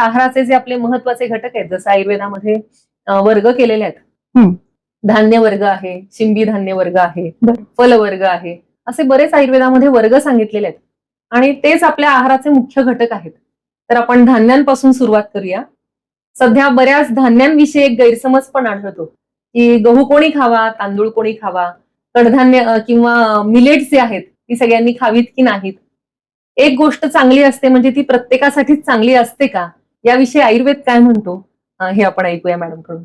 आहाराचे जे आपले महत्त्वाचे घटक आहेत जसं आयुर्वेदामध्ये वर्ग केलेले आहेत. धान्य वर्ग आहे शिंबी धान्य वर्ग आहे. फल वर्ग आहे असे बरेच आयुर्वेदामध्ये वर्ग सांगितलेले आहेत. आणि तेच आपल्या आहाराचे मुख्य घटक आहेत. तर आपण धान्यांपासून सुरुवात करूया. सध्या बऱ्याच धान्यांविषयी एक गैरसमज पण आढळतो की गहू कोणी खावा तांदूळ कोणी खावा कडधान्य किंवा मिलेट्स जे आहेत ती सगळ्यांनी खावीत की नाहीत? एक गोष्ट चांगली असते म्हणजे ती प्रत्येकासाठीच चांगली असते का? याविषयी आयुर्वेद काय म्हणतो? हे आपण ऐकूया मॅडमकडून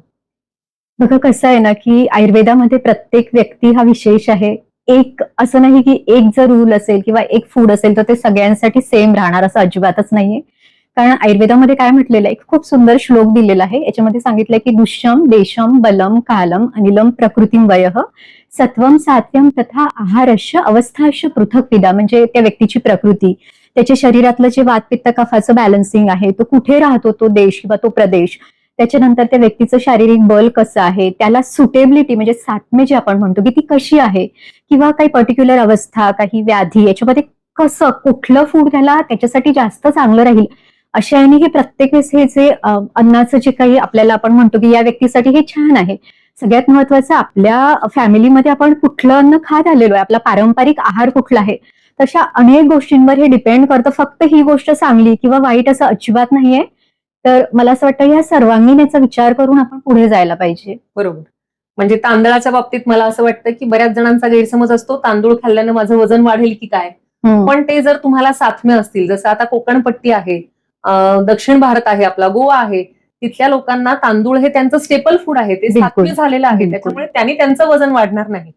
बघा कसं आहे ना की आयुर्वेदामध्ये प्रत्येक व्यक्ती हा विशेष आहे. एक असं नाही की एक जर रूल असेल किंवा एक फूड असेल तर ते सगळ्यांसाठी सेम राहणार असं अजिबातच नाहीये. कारण आयुर्वेदामध्ये काय म्हटलेलं आहे एक खूप सुंदर श्लोक दिलेला आहे. याच्यामध्ये सांगितलंय की दुष्यम देशम बलम कालम अनिलम प्रकृतीम वय सत्वम सात्यम तथा आहारश्य अवस्थाश पृथक विदा म्हणजे त्या व्यक्तीची प्रकृती. त्याच्या शरीरातलं जे वातपित्त कफाचं बॅलन्सिंग आहे तो कुठे राहतो? तो देश किंवा तो प्रदेश. त्याच्यानंतर त्या व्यक्तीचं शारीरिक बल कसं आहे? त्याला सुटेबिलिटी म्हणजे साठमे जे आपण म्हणतो की ती कशी आहे? किंवा काही पर्टिक्युलर अवस्था काही व्याधी याच्यामध्ये कसं कुठलं फूड त्याला त्याच्यासाठी जास्त चांगलं राहील? अशा याने हे प्रत्येक वेळेस हे जे अन्नाचं जे काही आपल्याला आपण म्हणतो की या व्यक्तीसाठी हे छान आहे. सगळ्यात महत्वाचं आपल्या फॅमिलीमध्ये आपण कुठलं अन्न खात आलेलो आहे आपला पारंपरिक आहार कुठला आहे तशा अनेक गोष्टींवर हे डिपेंड करतं. फक्त ही गोष्ट चांगली किंवा वाईट असं अजिबात नाहीये. तर मला असं वाटतं या सर्वांगीण याचा विचार करून आपण पुढे जायला पाहिजे. बरोबर. म्हणजे तांदळाच्या बाबतीत मला असं वाटतं की बऱ्याच जणांचा गैरसमज असतो तांदूळ खाल्ल्यानं माझं वजन वाढेल की काय. पण ते जर तुम्हाला साथम्य असतील जसं आता कोकणपट्टी आहे दक्षिण भारत आहे आपला गोवा आहे तिथल्या लोकांना तांदूळ हे त्यांचं स्टेपल फूड आहे ते. सात्म्य झालेलं आहे. त्याच्यामुळे त्यांनी त्यांचं वजन वाढणार नाही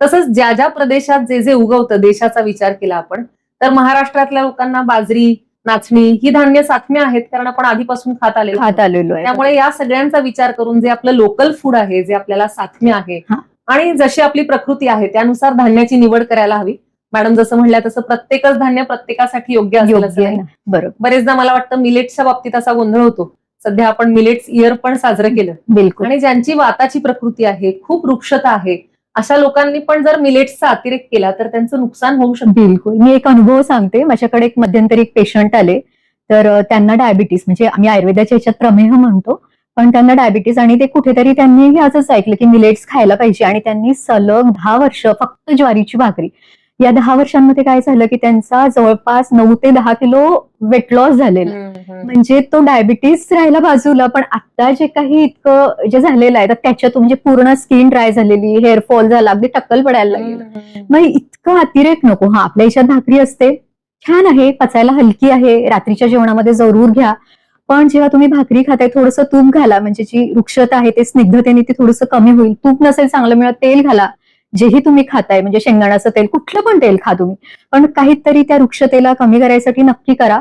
तसंच ज्या ज्या प्रदेशात जे जे उगवतं देशाचा विचार केला आपण तर महाराष्ट्रातल्या लोकांना बाजरी नाचणी ही धान्य साथम्य आहेत कारण आपण आधीपासून खात आले खात आलेलो आहे त्यामुळे या सगळ्यांचा विचार करून जे आपलं लोकल फूड आहे जे आपल्याला साथम्य आहे. आणि जशी आपली प्रकृती आहे त्यानुसार धान्याची निवड करायला हवी मॅडम जसं म्हणल्या तसं प्रत्येकच धान्य प्रत्येकासाठी योग्य बरोबर. बरेचदा मला वाटतं मिलेट्सच्या बाबतीत असा गोंधळ होतो. सध्या आपण मिलेट्स इयर पण साजरं केलं. बिलकुल. आणि ज्यांची वाताची प्रकृती आहे खूप वृक्षता आहे अशा लोकांनी पण जर मिलेट्सचा अतिरेक केला तर त्यांचं नुकसान होऊ शकतं. बिलकुल. मी एक अनुभव सांगते. माझ्याकडे एक मध्यंतरी एक पेशंट आले. तर त्यांना डायबिटीस म्हणजे आम्ही आयुर्वेदाच्या ह्याच्यात प्रमेह म्हणतो. पण त्यांना डायबिटीस आणि ते कुठेतरी त्यांनी असंच ऐकलं की मिलेट्स खायला पाहिजे आणि त्यांनी सलग दहा वर्ष फक्त ज्वारीची भाकरी. या दहा वर्षांमध्ये काय झालं की त्यांचा जवळपास नऊ ते दहा किलो वेट लॉस झालेला. म्हणजे तो डायबिटीस राहिला बाजूला पण आता जे काही इतकं जे झालेलं आहे तर त्याच्यातून म्हणजे पूर्ण स्किन ड्राय झालेली हेअर फॉल झाला अगदी टक्कल पडायला लागली. मग इतकं अतिरेक नको. हा आपल्या याच्यात भाकरी असते. छान आहे पचायला हलकी आहे रात्रीच्या जेवणामध्ये जरूर घ्या. पण जेव्हा तुम्ही भाकरी खाताय थोडंसं तूप घाला. म्हणजे जी वृक्षता आहे ते स्निग्धतेने ती थोडंसं कमी होईल. तूप नसेल चांगलं मिळत तेल घाला. जेही तुम्ही खाताय म्हणजे शेंगदाण्याचं तेल कुठलं पण तेल खा तुम्ही. पण काहीतरी त्या वृक्षतेला कमी करायसाठी नक्की करा.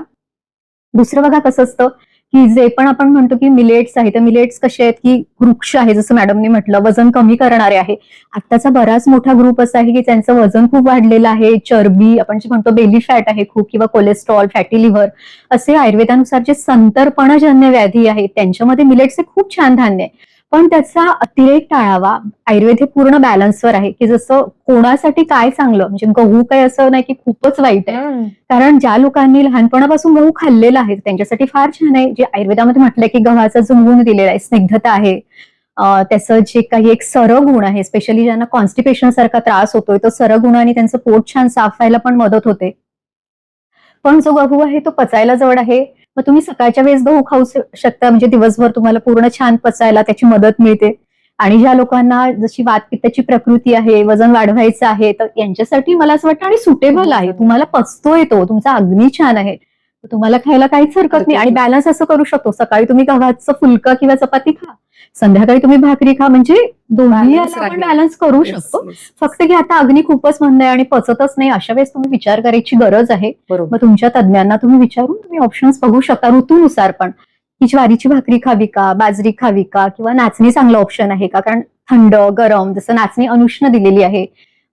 दुसरं बघा कसं असतं की जे पण आपण म्हणतो की मिलेट्स आहे तर मिलेट्स कसे आहेत की वृक्ष आहे जसं मॅडमनी म्हटलं वजन कमी करणारे आहे. आत्ताचा बराच मोठा ग्रुप असा आहे की त्यांचं वजन खूप वाढलेलं आहे. चरबी आपण जे म्हणतो बेली फॅट आहे खूप किंवा कोलेस्ट्रॉल फॅटी लिव्हर असे आयुर्वेदानुसार जे संतर्पणजन्य व्याधी आहेत त्यांच्यामध्ये मिलेट्स हे खूप छान धान्य आहे. पण त्याचा अतिरेक टाळावा. आयुर्वेद हे पूर्ण बॅलन्सवर आहे की जसं कोणासाठी काय चांगलं म्हणजे गहू काय असं नाही की खूपच वाईट आहे. कारण ज्या लोकांनी लहानपणापासून गहू खाल्लेला आहे त्यांच्यासाठी फार छान आहे. जे आयुर्वेदामध्ये म्हटलंय की गव्हाचा जो गुण दिलेला आहे स्निग्धता आहे. त्याचं जे काही एक सरगुण आहे स्पेशली ज्यांना कॉन्स्टिपेशन सारखा त्रास होतोय तो सरगुणाने त्यांचं पोट छान साफ व्हायला पण मदत होते. पण जो गहू आहे तो पचायला जवळ आहे. मग तुम्ही सकाळच्या वेळेस गहू खाऊ शकता. म्हणजे दिवसभर तुम्हाला पूर्ण छान पचायला त्याची मदत मिळते. आणि ज्या लोकांना जशी वातपित्ताची प्रकृती आहे वजन वाढवायचं आहे तर यांच्यासाठी मला असं वाटतं आणि सुटेबल आहे. तुम्हाला पचतोय तो. तुमचा अग्नी छान आहे. तुम्हाला खायला काहीच हरकत नाही. आणि बॅलन्स असं करू शकतो. सकाळी तुम्ही गव्हाचं फुलकं किंवा चपाती खा. संध्याकाळी तुम्ही भाकरी खा. म्हणजे दोन्ही आपण. बॅलन्स करू शकतो. फक्त की आता अग्नी खूपच मंद आहे आणि पचतच नाही. अशा वेळेस तुम्ही विचार करायची गरज आहे. मग तुमच्या तज्ज्ञांना तुम्ही विचारून तुम्ही ऑप्शन्स बघू शकता. ऋतूनुसार पण. की ज्वारीची भाकरी खावी का? बाजरी खावी का? किंवा नाचणी चांगलं ऑप्शन आहे का? कारण थंड गरम जसं नाचणी अनुष्ण दिलेली आहे.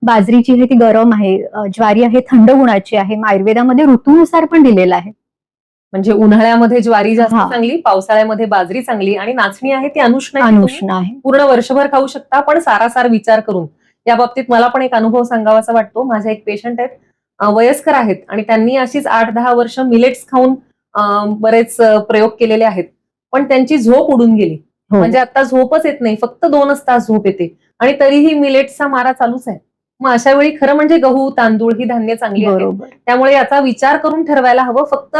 बाजरी जी आहे ती गरम आहे ज्वारी आहे थंड गुणाची आहे आयुर्वेदामध्ये ऋतूनुसार पण दिलेलं आहे. म्हणजे उन्हाळ्यामध्ये ज्वारी जास्त. चांगली पावसाळ्यामध्ये बाजरी चांगली आणि नाचणी आहे ती अनुष्ण अनुष्ण आहे. पूर्ण वर्षभर खाऊ शकता पण सारासार विचार करून. या बाबतीत मला पण एक अनुभव सांगावासा वाटतो. माझ्या एक पेशंट आहेत वयस्कर आहेत आणि त्यांनी अशीच आठ दहा वर्ष मिलेट्स खाऊन बरेच प्रयोग केलेले आहेत. पण त्यांची झोप उडून गेली. हो. म्हणजे आता झोपच येत नाही फक्त दोनच तास झोप येते. आणि तरीही मिलेट्सचा मारा चालूच आहे. मग अशा वेळी खरं म्हणजे गहू तांदूळ ही धान्य चांगली आहेत. त्यामुळे याचा विचार करून ठरवायला हवं. फक्त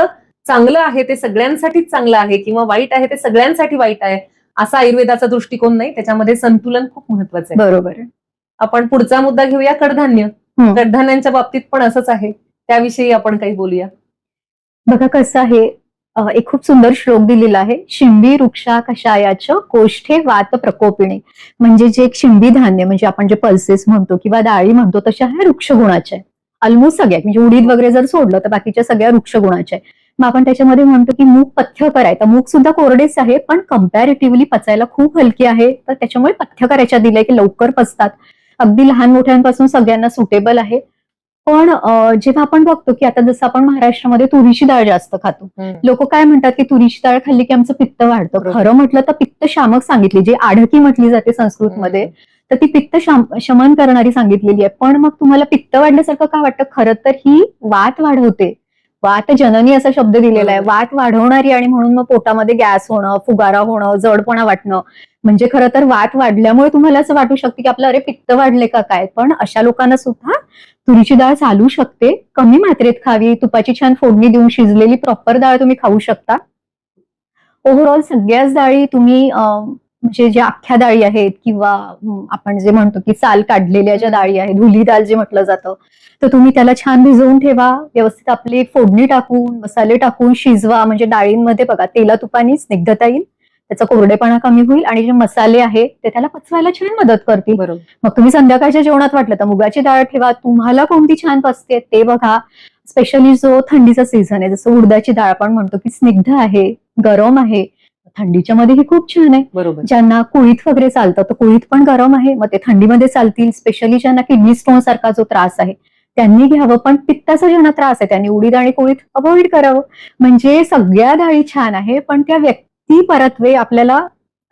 चांगलं आहे ते सगळ्यांसाठीच चांगलं आहे किंवा वाईट आहे ते सगळ्यांसाठी वाईट आहे असा आयुर्वेदाचा दृष्टिकोन नाही. त्याच्यामध्ये संतुलन खूप महत्वाचं आहे. बरोबर. आपण पुढचा मुद्दा घेऊया कडधान्य. कडधान्यांच्या बाबतीत पण असंच आहे. त्याविषयी आपण काही बोलूया. बघा कसं आहे. एक खूप सुंदर श्लोक दिलेला आहे शिंबी वृक्षा कषायाचं कोष्ठे वात प्रकोपिणे. म्हणजे जे एक शिंबी धान्य म्हणजे आपण जे पल्सेस म्हणतो किंवा डाळी म्हणतो तशा ह्या वृक्ष गुणाच्या ऑलमोस्ट सगळ्या म्हणजे उडीद वगैरे जर सोडलं तर बाकीच्या सगळ्या वृक्ष गुणाच्या मग आपण त्याच्यामध्ये म्हणतो की मूग पथ्यकर आहे तर मूग सुद्धा कोरडेच आहे पण कम्पॅरेटिव्हली पचायला खूप हलकी आहे. तर त्याच्यामुळे पथ्यकर याच्या दिलंय की लवकर पचतात. अगदी लहान मोठ्यांपासून सगळ्यांना सुटेबल आहे. पण जेव्हा आपण बघतो की आता जसं आपण महाराष्ट्रामध्ये तुरीची डाळ जास्त खातो लोक काय म्हणतात की तुरीची डाळ खाल्ली की आमचं पित्त वाढतं. खरं म्हटलं तर पित्त शामक सांगितली जी आढकी म्हटली जाते संस्कृतमध्ये तर ती पित्त शाम- शमन करणारी सांगितलेली आहे. पण मग तुम्हाला पित्त वाढल्यासारखं का वाटतं? खरं तर ही वात वाढवते. वात जननी असा शब्द दिलेला आहे. वात वाढवणारी आणि म्हणून मग पोटामध्ये गॅस होणं फुगारा होणं जडपणा वाटणं म्हणजे खरं तर वात वाढल्यामुळे तुम्हाला असं वाटू शकते की आपलं अरे पित्त वाढले का काय? पण अशा लोकांना सुद्धा तुरीची डाळ चालू शकते. कमी मात्रेत खावी. तुपाची छान फोडणी देऊन शिजलेली प्रॉपर डाळ तुम्ही खाऊ शकता. ओव्हरऑल सगळ्याच डाळी तुम्ही म्हणजे ज्या अख्ख्या डाळी आहेत किंवा आपण जे म्हणतो की साल काढलेल्या ज्या डाळी आहेत धुली डाळ जे म्हटलं जातं तर तुम्ही त्याला छान भिजवून ठेवा. व्यवस्थित आपली फोडणी टाकून मसाले टाकून शिजवा. म्हणजे डाळींमध्ये बघा तेला तुपानी स्निग्धता येईल त्याचा कोरडेपणा कमी होईल आणि जे मसाले आहेत ते त्याला पचवायला छान मदत करतील. बरोबर. मग तुम्ही संध्याकाळच्या जेवणात वाटलं तर मुगाची डाळ ठेवा. तुम्हाला कोणती छान पचते ते बघा. स्पेशली जो थंडीचा सीझन आहे जसं उडदाची डाळ आपण म्हणतो की स्निग्ध आहे गरम आहे थंडीच्या मध्ये ही खूप छान आहे. बरोबर. ज्यांना कुळीत वगैरे चालतं तर कुळीत पण गरम आहे. मग ते थंडीमध्ये चालतील स्पेशली ज्यांना किडनी स्टोन सारखा जो त्रास आहे त्यांनी घ्यावं. पण पित्ताचा ज्यांना त्रास आहे त्यांनी उडीद आणि कोळीत अवॉइड करावं. म्हणजे सगळ्या डाळी छान आहे पण त्या व्यक्ती परत्वे आपल्याला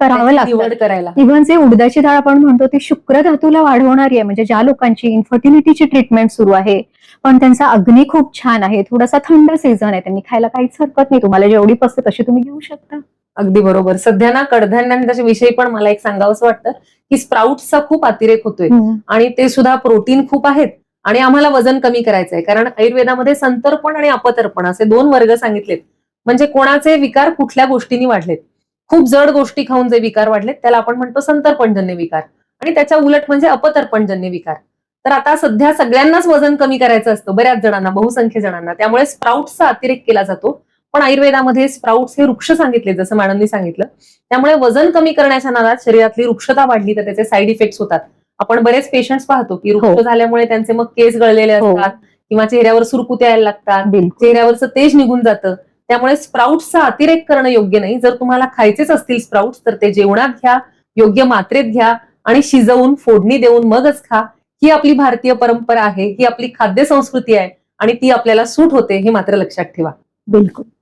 करावं लागतं. करायला. इव्हन जे उडदाची डाळ आपण म्हणतो ती शुक्र धातूला वाढवणारी आहे. म्हणजे ज्या लोकांची इन्फर्टिलिटीची ट्रीटमेंट सुरू आहे पण त्यांचा अग्नी खूप छान आहे. थोडासा थंड सीझन आहे. त्यांनी खायला काहीच हरकत नाही. तुम्हाला जेवढी पसते तशी तुम्ही घेऊ शकता. अगदी बरोबर. सध्या ना कडधान्यांच्या विषयी पण मला एक सांगावंसं वाटतं की स्प्राउट्सचा खूप अतिरेक होतोय. आणि ते सुद्धा प्रोटीन खूप आहेत आणि आम्हाला वजन कमी करायचं आहे कारण आयुर्वेदामध्ये संतर्पण आणि अपतर्पण असे दोन वर्ग सांगितलेत. म्हणजे कोणाचे विकार कुठल्या गोष्टींनी वाढलेत? खूप जड गोष्टी खाऊन जे विकार वाढलेत त्याला आपण म्हणतो संतर्पणजन्य विकार. आणि त्याच्या उलट म्हणजे अपतर्पणजन्य विकार. तर आता सध्या सगळ्यांनाच वजन कमी करायचं असतं बऱ्याच जणांना बहुसंख्य जणांना. त्यामुळे स्प्राउट्सचा अतिरेक केला जातो. पण आयुर्वेदामध्ये स्प्राउट्स हे वृक्ष सांगितले जसं मॅडमनी सांगितलं. त्यामुळे वजन कमी करण्याच्या नादात शरीरातली वृक्षता वाढली तर त्याचे साईड इफेक्ट्स होतात. आपण बरेच पेशंट्स पाहतो की वृक्ष हो. झाल्यामुळे त्यांचे मग केस गळलेले हो. असतात किंवा चेहऱ्यावर सुरकुत्या यायला लागतात चेहऱ्यावरचं तेज निघून जातं. त्यामुळे स्प्राउट्सचा अतिरेक करणं योग्य नाही. जर तुम्हाला खायचेच असतील स्प्राउट्स तर ते जेवणात घ्या योग्य मात्रेत घ्या आणि शिजवून फोडणी देऊन मगच खा. ही आपली भारतीय परंपरा आहे ही आपली खाद्य संस्कृती आहे आणि ती आपल्याला सूट होते हे मात्र लक्षात ठेवा. बिलकुल.